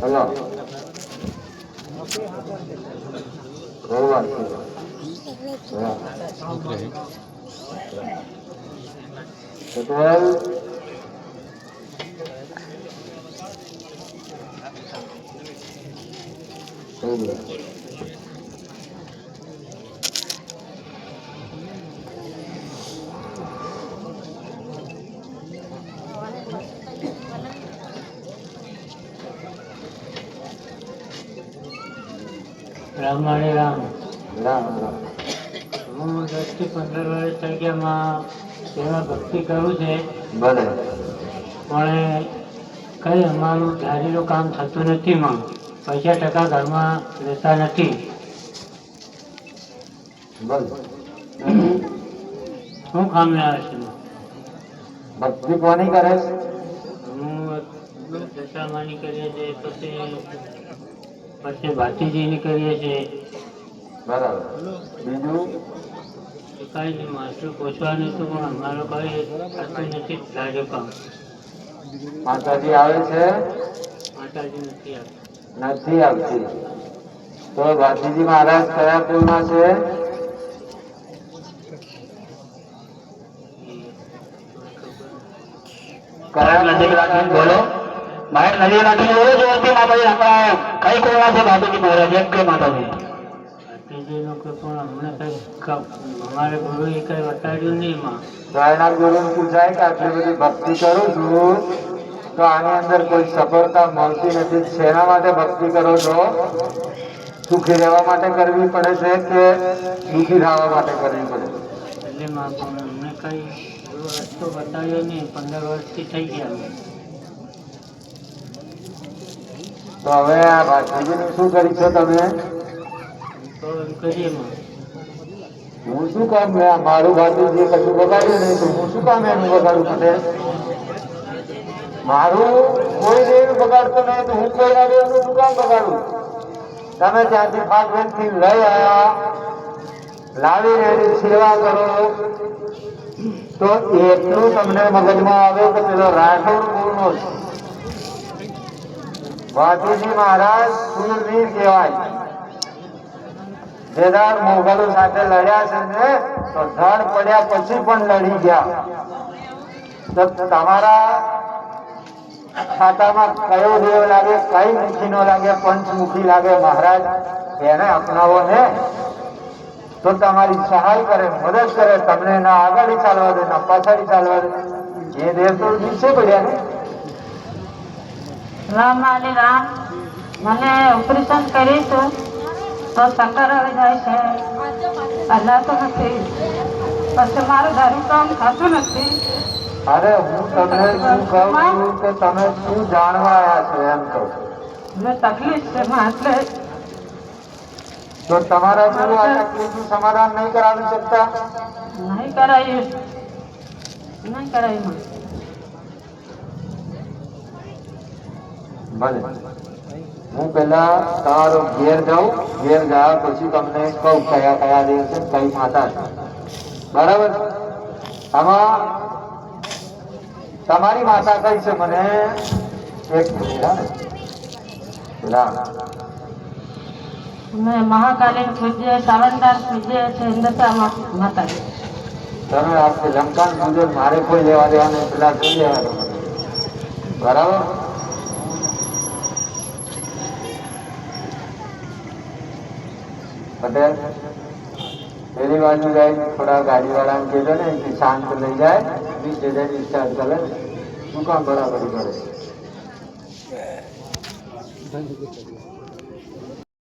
Hello રવિવાર છે હા. પટેલ થઈ ગયા. રામ રામ. રામ રામ. હું દસથી પંદર વર્ષ થઈ ગયા માં સેવા ભક્તિ કરું છે. ભલે. પણ કંઈ અમારું ધારેલું કામ થતું નથી માં. પૈસા ટકા ઘરમાં રહેતા નથી. શું કામ આવે છે ભક્તિ કોની કરે હું દશામાની કરીએ છીએ પછી પછી ભાતીજીની કરીએ છીએ. બરાબર. બીજું? કઈ નહીં માસ્ટર પૂછવાનું હતું પણ અમારો કઈ થતું નથી ધાર્યું કામ. માતાજી આવે છે? માતાજી નથી આવતી. નથી આવતી. તો ભાતીજી મહારાજ કયા કુળમાં છે? કયા નદી રાખીને બોલો. મારે નદી રાખીને બોલો જોરથી માતાજી આપણા કઈ કોના છે બાપુજી મહારાજ? એમ કે માતાજી. કોઈ પણ અમને કઈ અમારે ગુરુએ કઈ બતાડ્યું નહીં માં. ગાયના ગુરુ પૂછાય કે આટલી બધી ભક્તિ કરું છું તો આની અંદર કોઈ સફળતા મળતી નથી. શેના માટે ભક્તિ કરો છો? સુખી રહેવા માટે કરવી પડે છે કે દુઃખી થવા માટે કરવી પડે એટલે માં અમને કઈ રસ્તો બતાવ્યો નહીં. પંદર વર્ષથી થઈ ગયા હવે આ ભાતીજીનું શું કરી છો તમે? હું શું કામ મારું મારું જે કશું બગાડ્યું નહીં, તો હું શું કામ એનું બગાડું પડે મારું કોઈ દેવ બગાડતો નહીં, તો હું કોઈ દેવનું શું કામ બગાડું? તમે ત્યાંથી ફાટવેલથી લઈ આવ્યા લાવીને એની સેવા કરો. તો એટલું તમને મગજમાં આવે કે પેલો રાઠોડ કોનો છે ભાતીજી મહારાજ સુરવીર કહેવાય. જેદાર મોગલો સાથે લડ્યા છે ને, તો ધડ પડ્યા પછી પણ લડી ગયા. તો તમારા ખાતામાં કયો દેવ લાગે, કઈ મુખી નો લાગે, પંચમુખી લાગે મહારાજ? એને અપનાવો ને. તો તમારી સહાય કરે, મદદ કરે, તમને ના આગળ ચાલવા દે ના પાછળ ચાલવા દે. એ દેવ તો નીચે પડ્યા ને. માલી રામ. મને ઓપરેશન કરીશું તો ચક્કર આવી જાય છે. હલાતો નથી. પછી મારું ઘરનું કામ થતું નથી. અરે હું તમને શું કહું છું કે તમે શું જાણવા આવ્યા છો એમ તો. મને તકલીફ છે એટલે તો તમારા શું આ તકલીફનું સમાધાન નહીં કરાવી શકતા? નહીં કરાયું. નહીં કરાયું. ભલે હું પેલા તમારો ઘેર જાઉં ઘેર ગયા પછી તમને કહું કયા કયા દિવસે કઈ માતા છે બરાબર? આમાં તમારી માતા કઈ છે મને? એક મિનિટ મહાકાલીન પૂજ્ય સાવનદાર પૂજ્ય છે હિન્દુતા માતા તમે આપણે લંકાન પૂજન મારે કોઈ લેવા દેવાનું પેલા જોઈ લેવાનું બરાબર? પટેલ પેલી બાજુ જાય થોડા ગાડી વાળાને કહેજો ને કે શાંત લઈ જાય વીસ હજાર ડિસ્ચાર્જ કરે શું કામ બરાબર કરે